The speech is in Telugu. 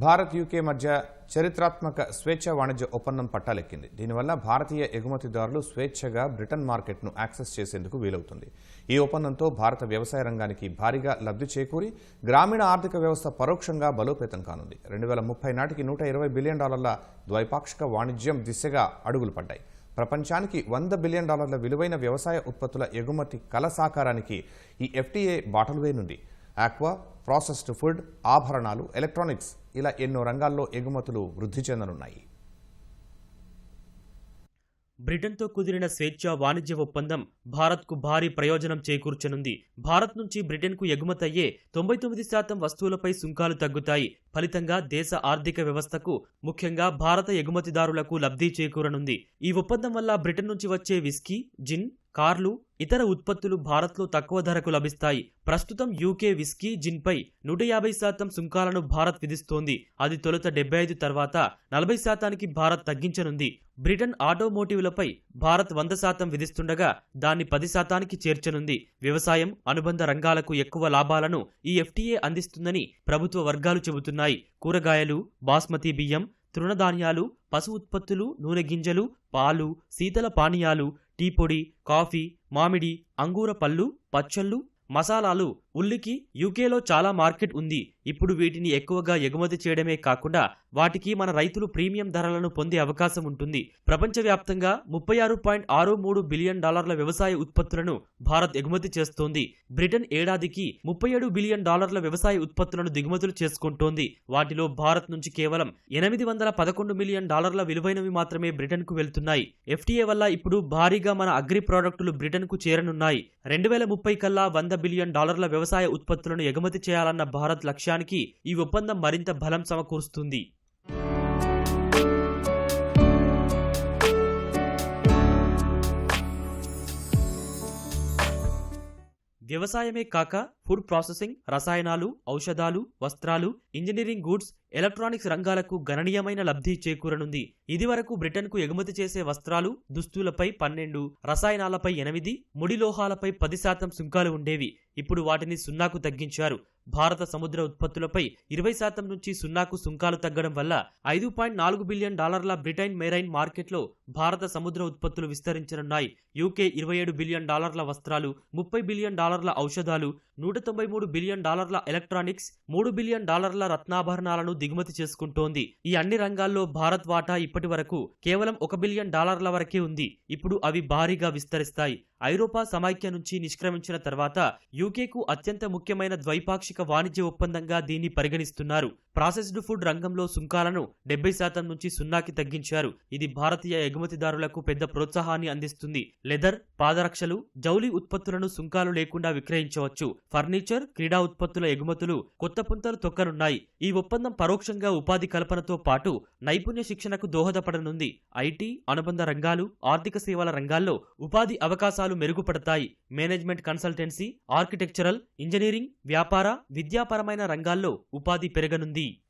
భారత్ యూకే మధ్య చరిత్రాత్మక స్వేచ్ఛ వాణిజ్య ఒప్పందం పట్టాలెక్కింది. దీనివల్ల భారతీయ ఎగుమతిదారులు స్వేచ్ఛగా బ్రిటన్ మార్కెట్ను యాక్సెస్ చేసేందుకు వీలవుతుంది. ఈ ఒప్పందంతో భారత వ్యవసాయ రంగానికి భారీగా లబ్ధి చేకూరి గ్రామీణ ఆర్థిక వ్యవస్థ పరోక్షంగా బలోపేతం కానుంది. రెండు వేల ముప్పై నాటికి నూట ఇరవై బిలియన్ డాలర్ల ద్వైపాక్షిక వాణిజ్యం దిశగా అడుగులు పడ్డాయి. ప్రపంచానికి వంద బిలియన్ డాలర్ల విలువైన వ్యవసాయ ఉత్పత్తుల ఎగుమతి కల సాకారానికి ఈ ఎఫ్టీఏ బాటలు వేనుంది ఆక్వా ప్రాసెస్డ్ ఫుడ్ ఆభరణాలు ఎలక్ట్రానిక్స్ ఇలా ఎన్నో రంగాల్లో ఎగుమతులు వృద్ధి చెందనున్నాయి. బ్రిటన్తో కుదిరిన స్వేచ్ఛ వాణిజ్య ఒప్పందం భారత్కు భారీ ప్రయోజనం చేకూర్చనుంది. భారత్ నుంచి బ్రిటన్కు ఎగుమతయ్యే తొంభై తొమ్మిది శాతం వస్తువులపై సుంకాలు తగ్గుతాయి. ఫలితంగా దేశ ఆర్థిక వ్యవస్థకు ముఖ్యంగా భారత ఎగుమతిదారులకు లబ్ధి చేకూరనుంది. ఈ ఒప్పందం వల్ల బ్రిటన్ నుంచి వచ్చే విస్కీ జిన్ కార్లు ఇతర ఉత్పత్తులు భారత్లో తక్కువ ధరకు లభిస్తాయి. ప్రస్తుతం యూకే విస్కీ జిన్పై నూట యాభై శాతం సుంకాలను భారత్ విధిస్తోంది. అది తొలుత డెబ్బై ఐదు తర్వాత నలభై శాతానికి భారత్ తగ్గించనుంది. బ్రిటన్ ఆటోమోటివ్లపై భారత్ వంద శాతం విధిస్తుండగా దాన్ని పది శాతానికి చేర్చనుంది. వ్యవసాయం అనుబంధ రంగాలకు ఎక్కువ లాభాలను ఈ ఎఫ్టీఏ అందిస్తుందని ప్రభుత్వ వర్గాలు చెబుతున్నాయి. కూరగాయలు బాస్మతి బియ్యం తృణధాన్యాలు పశు ఉత్పత్తులు నూనె గింజలు పాలు శీతల పానీయాలు టీ పొడి కాఫీ మామిడి అంగూర పళ్ళు పచ్చళ్ళు మసాలాలు ఉల్లికి యూకేలో చాలా మార్కెట్ ఉంది. ఇప్పుడు వీటిని ఎక్కువగా ఎగుమతి చేయడమే కాకుండా వాటికి మన రైతులు ప్రీమియం ధరలను పొందే అవకాశం ఉంటుంది. ప్రపంచవ్యాప్తంగా ముప్పై ఆరు పాయింట్ ఆరు మూడు బిలియన్ డాలర్ల వ్యవసాయ ఉత్పత్తులను భారత్ ఎగుమతి చేస్తోంది. బ్రిటన్ ఏడాదికి ముప్పై ఏడు బిలియన్ డాలర్ల వ్యవసాయ ఉత్పత్తులను దిగుమతులు చేసుకుంటోంది. వాటిలో భారత్ నుంచి కేవలం ఎనిమిది వందల పదకొండు మిలియన్ డాలర్ల విలువైనవి మాత్రమే బ్రిటన్కు వెళ్తున్నాయి. ఎఫ్టీఏ వల్ల ఇప్పుడు భారీగా మన అగ్రి ప్రోడక్టులు బ్రిటన్కు చేరనున్నాయి. రెండు వేల ముప్పై కల్లా వంద బిలియన్ డాలర్ల వ్యవసాయ ఉత్పత్తులను ఎగుమతి చేయాలన్న భారత్ లక్ష్యానికి ఈ ఒప్పందం మరింత బలం సమకూరుస్తుంది. వ్యవసాయమే కాక ఫుడ్ ప్రాసెసింగ్ రసాయనాలు ఔషధాలు వస్త్రాలు ఇంజనీరింగ్ గూడ్స్ ఎలక్ట్రానిక్స్ రంగాలకు గణనీయమైన లబ్ధి చేకూరనుంది. ఇదివరకు బ్రిటన్కు ఎగుమతి చేసే వస్త్రాలు దుస్తులపై పన్నెండు రసాయనాలపై ఎనిమిది ముడి లోహాలపై పది శాతం సుంకాలు ఉండేవి. ఇప్పుడు వాటిని సున్నాకు తగ్గించారు. భారత సముద్ర ఉత్పత్తులపై ఇరవై శాతం నుంచి సున్నాకు సుంకాలు తగ్గడం వల్ల ఐదు పాయింట్ నాలుగు బిలియన్ డాలర్ల బ్రిటైన్ మెరైన్ మార్కెట్లో భారత సముద్ర ఉత్పత్తులు విస్తరించనున్నాయి. యూకే ఇరవై ఏడు బిలియన్ డాలర్ల వస్త్రాలు ముప్పై బిలియన్ డాలర్ల ఔషధాలు నూట తొంభై మూడు బిలియన్ డాలర్ల ఎలక్ట్రానిక్స్ మూడు బిలియన్ డాలర్ల రత్నాభరణాలను దిగుమతి చేసుకుంటోంది. ఈ అన్ని రంగాల్లో భారత్ వాటా ఇప్పటి వరకు కేవలం ఒక బిలియన్ డాలర్ల వరకే ఉంది. ఇప్పుడు అవి భారీగా విస్తరిస్తాయి. ఐరోపా సమైక్య నుంచి నిష్క్రమించిన తర్వాత యూకేకు అత్యంత ముఖ్యమైన ద్వైపాక్షిక వాణిజ్య ఒప్పందంగా దీన్ని పరిగణిస్తున్నారు. ప్రాసెస్డ్ ఫుడ్ రంగంలో సుంకాలను డెబ్బై శాతం నుంచి సున్నాకి తగ్గించారు. ఇది భారతీయ ఎగుమతిదారులకు పెద్ద ప్రోత్సాహాన్ని అందిస్తుంది. లెదర్ పాదరక్షలు జౌలి ఉత్పత్తులను సుంకాలు లేకుండా విక్రయించవచ్చు. ఫర్నిచర్ క్రీడా ఉత్పత్తుల ఎగుమతులు కొత్త పుంతలు తొక్కనున్నాయి. ఈ ఒప్పందం పరోక్షంగా ఉపాధి కల్పనతో పాటు నైపుణ్య శిక్షణకు దోహదపడనుంది. ఐటీ అనుబంధ రంగాలు ఆర్థిక సేవల రంగాల్లో ఉపాధి అవకాశాలు మెరుగుపడతాయి. మేనేజ్మెంట్ కన్సల్టెన్సీ ఆర్కిటెక్చరల్ ఇంజనీరింగ్ వ్యాపార విద్యాపరమైన రంగాల్లో ఉపాధి పెరగనుంది.